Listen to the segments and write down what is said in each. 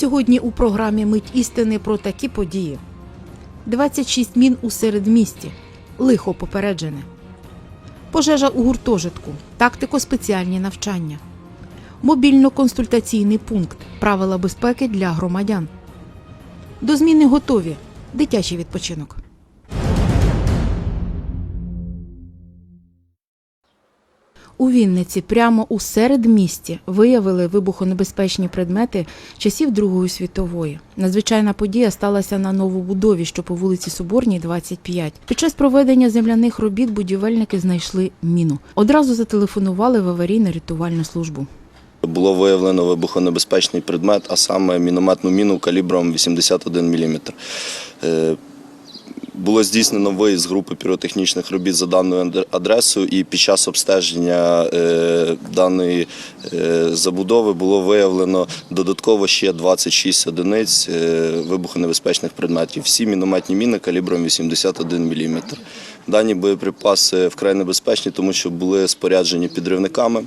Сьогодні у програмі Мить істини про такі події: 26 мін у середмісті, лихо попереджене, пожежа у гуртожитку, тактико-спеціальні навчання, мобільно-консультаційний пункт, правила безпеки для громадян. До зміни готові. Дитячий відпочинок. У Вінниці прямо у середмісті виявили вибухонебезпечні предмети часів Другої світової. Надзвичайна подія сталася на новобудові, що по вулиці Соборній, 25. Під час проведення земляних робіт будівельники знайшли міну. Одразу зателефонували в аварійно-рятувальну службу. Було виявлено вибухонебезпечний предмет, а саме мінометну міну калібром 81 мм. Було здійснено виїзд групи піротехнічних робіт за даною ад- адресою, і під час обстеження е, даної е, забудови було виявлено додатково ще 26 одиниць е, вибухонебезпечних предметів. Всі мінометні міни калібром 81 мм. Дані боєприпаси вкрай небезпечні, тому що були споряджені підривниками.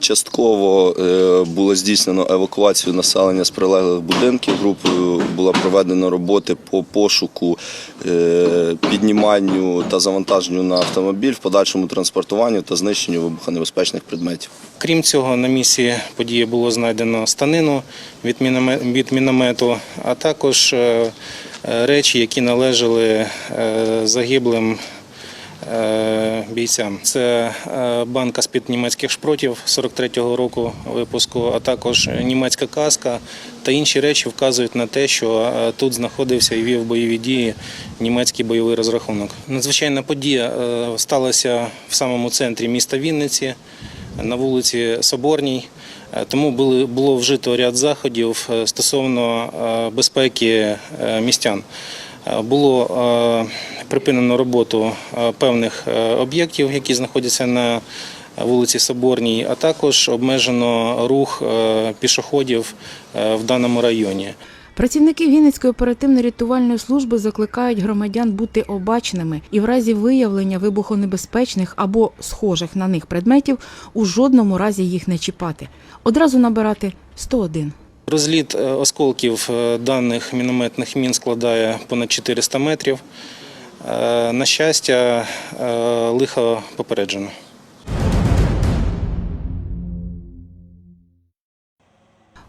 Частково е, було здійснено евакуацію населення з прилеглих будинків. Групою було проведено роботи по пошуку, е, підніманню та завантаженню на автомобіль, в подальшому транспортуванню та знищенню вибухонебезпечних предметів. Крім цього, на місці події було знайдено станину від міноме- міномету, а також е, речі, які належали загиблим бійцям. Це е, банка з-під німецьких шпротів 43-го року випуску, а також німецька каска та інші речі вказують на те, що е, тут знаходився і вів бойові дії німецький бойовий розрахунок. Надзвичайна подія е, сталася в самому центрі міста Вінниці на вулиці Соборній. Е, Тому було вжито ряд заходів е, стосовно е, безпеки е, містян. Е, Було е, припинено роботу е, певних е, об'єктів, які знаходяться на вулиці Соборній, а також обмежено рух е, пішоходів в даному районі. Працівники Вінницької оперативно-рятувальної служби закликають громадян бути обачними і в разі виявлення вибухонебезпечних або схожих на них предметів у жодному разі їх не чіпати. Одразу набирати 101. Розліт осколків даних мінометних мін складає понад 400 метрів. Е, На щастя, е, лихо попереджено.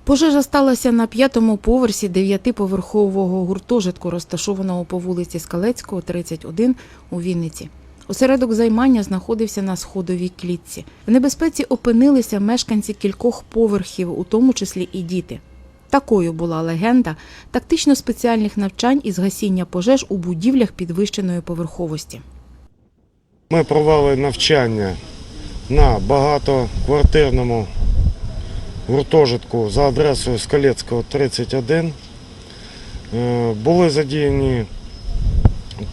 Пожежа сталася на п'ятому поверсі дев'ятиповерхового гуртожитку, розташованого по вулиці Скалецького, 31 у Вінниці. Осередок займання знаходився на сходовій клітці. В небезпеці опинилися мешканці кількох поверхів, у тому числі і діти. Такою була легенда тактично-спеціальних навчань із гасіння пожеж у будівлях підвищеної поверховості. Ми провели навчання на багатоквартирному гуртожитку за адресою Скалецького 31. Е, Були задіяні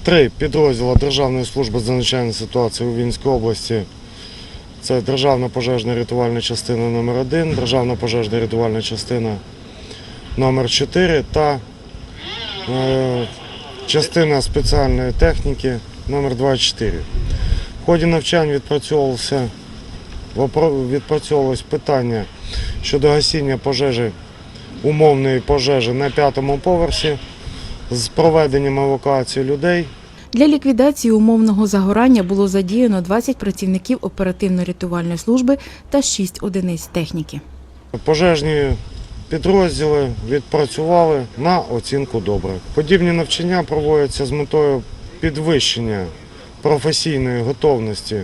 три підрозділи Державної служби з надзвичайної ситуації у Вінській області. Це Державна пожежна рятувальна частина номер 1 Державна пожежна рятувальна частина номер 4 та е, частина спеціальної техніки номер 24. В ході навчань відпрацьовувалося, відпрацьовувалось питання щодо гасіння пожежі, умовної пожежі на п'ятому поверсі з проведенням евакуації людей. Для ліквідації умовного загорання було задіяно 20 працівників оперативно-рятувальної служби та 6 одиниць техніки. Пожежні підрозділи відпрацювали на оцінку добре. Подібні навчання проводяться з метою підвищення професійної готовності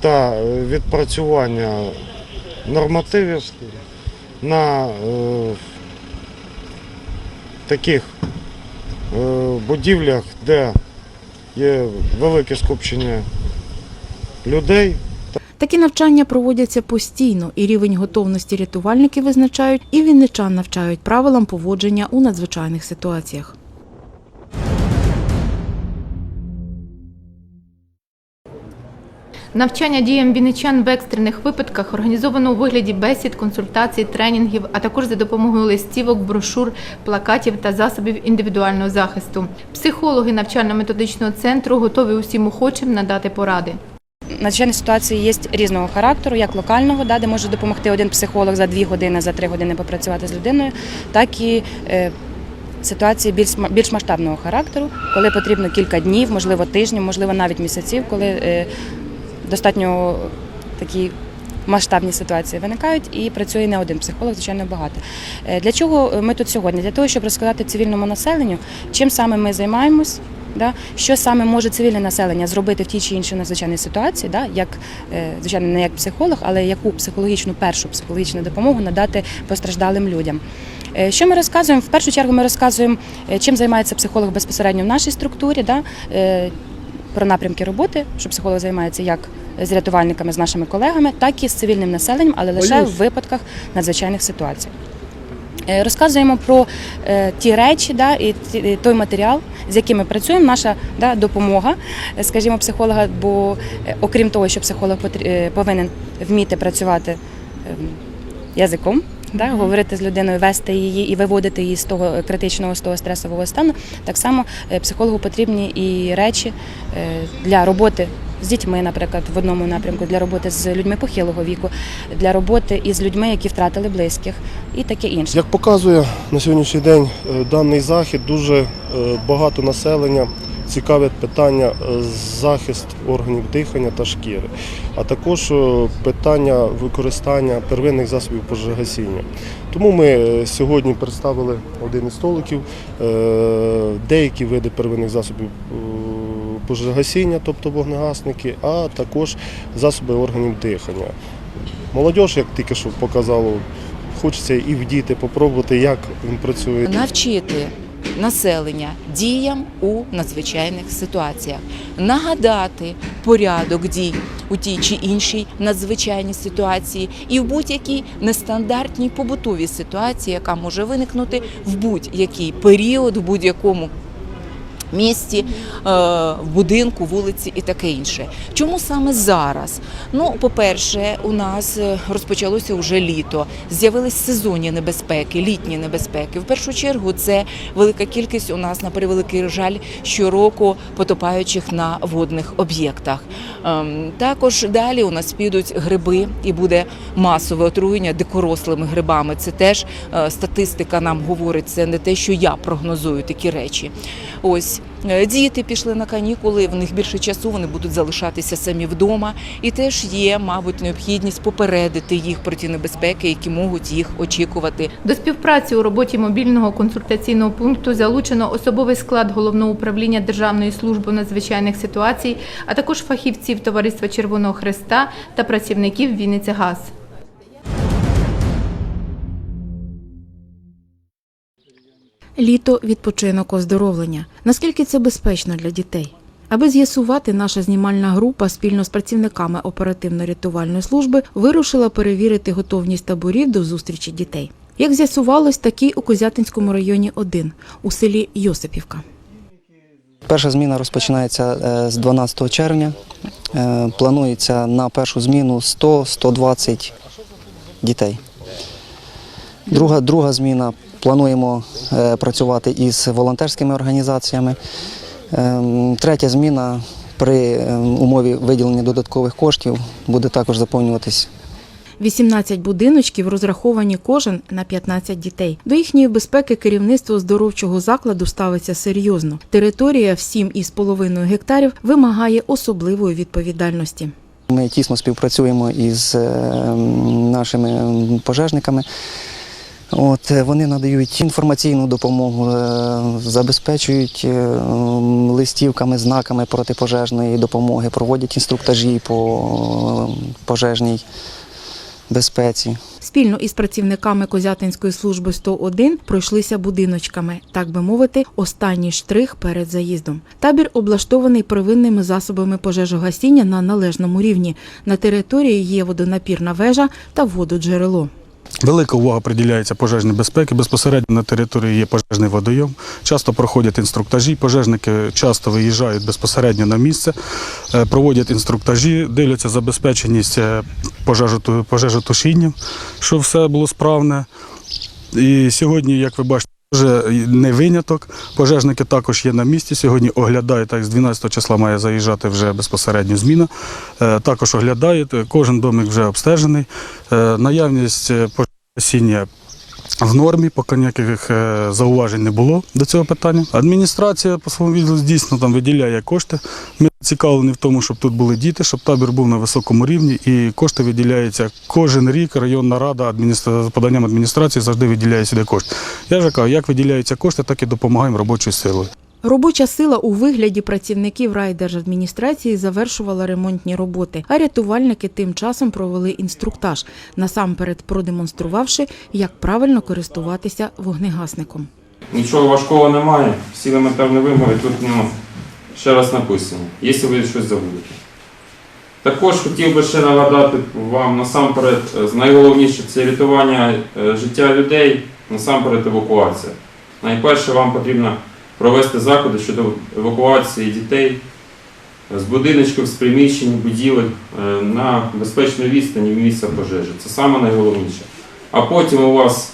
та е, відпрацювання нормативів на е, таких е, будівлях, де є велике скупчення людей Такі навчання проводяться постійно, і рівень готовності рятувальники визначають, і вінничан навчають правилам поводження у надзвичайних ситуаціях. Навчання діям вінничан в екстрених випадках організовано у вигляді бесід, консультацій, тренінгів, а також за допомогою листівок, брошур, плакатів та засобів індивідуального захисту. Психологи навчально-методичного центру готові усім охочим надати поради. Надзвичайні ситуації є різного характеру, як локального, де може допомогти один психолог за дві години, за три години попрацювати з людиною, так і е, ситуації більш, більш масштабного характеру, коли потрібно кілька днів, можливо, тижнів, можливо, навіть місяців, коли е, достатньо такі масштабні ситуації виникають і працює не один психолог, звичайно, багато. Е, Для чого ми тут сьогодні? Для того, щоб розказати цивільному населенню, чим саме ми займаємось. Да, що саме може цивільне населення зробити в тій чи іншій надзвичайній ситуації, да, як е, звичайно не як психолог, але яку психологічну першу психологічну допомогу надати постраждалим людям. Е, Що ми розказуємо? В першу чергу ми розказуємо, е, чим займається психолог безпосередньо в нашій структурі, да, про напрямки роботи, що психолог займається як з рятувальниками, з нашими колегами, так і з цивільним населенням, але лише в випадках надзвичайних ситуацій. Е, Розказуємо про е, ті речі, да, і той матеріал, з яким ми працюємо, наша да, допомога, е, скажімо, психолога. Бо окрім того, що психолог повинен вміти працювати ем, язиком, да, говорити з людиною, вести її і виводити її з того критичного, з того стресового стану, так само е, психологу потрібні і речі е, для роботи. З дітьми, наприклад, в одному напрямку для роботи з людьми похилого віку, для роботи із людьми, які втратили близьких, і таке інше. Як показує на сьогоднішній день е, даний захід, дуже багато населення цікавить питання е, захист органів дихання та шкіри, а також е, питання використання первинних засобів пожежогасіння. Тому ми е, сьогодні представили один із столиків, деякі види первинних засобів пожежогасіння, тобто вогнегасники, а також засоби органів дихання. Молодь, як тільки що показало, хочеться і в діти попробувати, як він працює. навчити населення діям у надзвичайних ситуаціях, нагадати порядок дій у тій чи іншій надзвичайній ситуації і в будь-якій нестандартній побутовій ситуації, яка може виникнути в будь-який період, в будь-якому. Місті, е, в будинку, вулиці і таке інше. Чому саме зараз? Ну, по-перше, у нас е, розпочалося вже літо, з'явились сезонні небезпеки, літні небезпеки. В першу чергу це велика кількість у нас на превеликий жаль щороку потопаючих на водних об'єктах. Ем, Також далі у нас підуть гриби і буде масове отруєння дикорослими грибами. Це теж е, статистика нам говорить. Це не те, що я прогнозую такі речі. Ось діти пішли на канікули, в них більше часу вони будуть залишатися самі вдома, і теж є, мабуть, необхідність попередити їх про ті небезпеки, які можуть їх очікувати. До співпраці у роботі мобільного консультаційного пункту залучено особовий склад головного управління Державної служби надзвичайних ситуацій, а також фахівців Товариства Червоного Хреста та працівників Вінницягаз. Літо, відпочинок, оздоровлення. Наскільки це безпечно для дітей? Аби з'ясувати, наша знімальна група спільно з працівниками оперативно-рятувальної служби вирушила перевірити готовність таборів до зустрічі дітей. Як з'ясувалось, такий у Козятинському районі 1 у селі Йосипівка. Перша зміна розпочинається е, з 12 червня. Е, Планується на першу зміну 100-120 дітей. Друга, друга зміна плануємо е, працювати із волонтерськими організаціями. Ем, Третя зміна при ем, умові виділення додаткових коштів буде також заповнюватись 18 будиночків розраховані кожен на 15 дітей. До їхньої безпеки керівництво оздоровчого закладу ставиться серйозно. Територія в 7,5 гектарів вимагає особливої відповідальності. Ми тісно співпрацюємо із е, нашими пожежниками. От, е, вони надають інформаційну допомогу, е, забезпечують е, листівками, знаками протипожежної допомоги, проводять інструктажі по пожежній безпеці. Спільно із працівниками Козятинської служби 101 пройшлися будиночками, так би мовити, останній штрих перед заїздом. Табір облаштований первинними засобами пожежогасіння на належному рівні. На території є водонапірна вежа та вододжерело. Велика увага приділяється пожежній безпеці. Безпосередньо на території є пожежний водойом. Часто проходять інструктажі. Пожежники часто виїжджають безпосередньо на місце, е, проводять інструктажі, дивляться забезпеченість е, пожежотушінням, щоб все було справне. І сьогодні, як ви бачите, вже не виняток. Пожежники також є на місці. Сьогодні оглядають, так з 12 числа має заїжджати вже безпосередньо зміна. Е, Також оглядають, кожен домик вже обстежений. Е, Наявність осіння пожежогасіння в нормі, поки ніяких е, зауважень не було до цього питання. Адміністрація по своєму відділу дійсно там виділяє кошти. Ми цікавлені в тому, щоб тут були діти, щоб табір був на високому рівні, і кошти виділяються кожен рік. Районна рада адміністра... з поданням адміністрації завжди виділяє сюди кошти. Я ж кажу, як виділяються кошти, так і допомагаємо робочою силою. Робоча сила у вигляді працівників райдержадміністрації завершувала ремонтні роботи, а рятувальники тим часом провели інструктаж, насамперед продемонструвавши, як правильно користуватися вогнегасником. Нічого важкого немає, всі елементарні вимоги тут ну, ще раз написані, якщо ви щось забудете. Також хотів би ще нагадати вам насамперед, е, найголовніше це рятування е, життя людей, насамперед евакуація. Найперше вам потрібно провести заходи щодо евакуації дітей з будиночків, з приміщень, будівель е, на безпечній відстані від місця пожежі. Це саме найголовніше. А потім у вас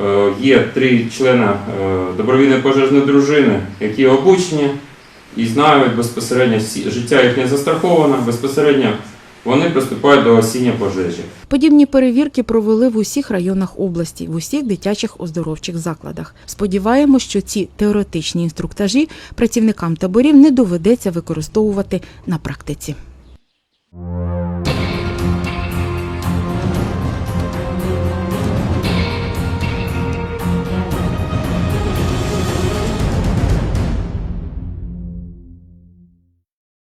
Е, Є три члени е, добровільної пожежної дружини, які обучені і знають безпосередньо життя їх не застраховано, безпосередньо вони приступають до осіння пожежі. Подібні перевірки провели в усіх районах області, в усіх дитячих оздоровчих закладах. Сподіваємось, що ці теоретичні інструктажі працівникам таборів не доведеться використовувати на практиці.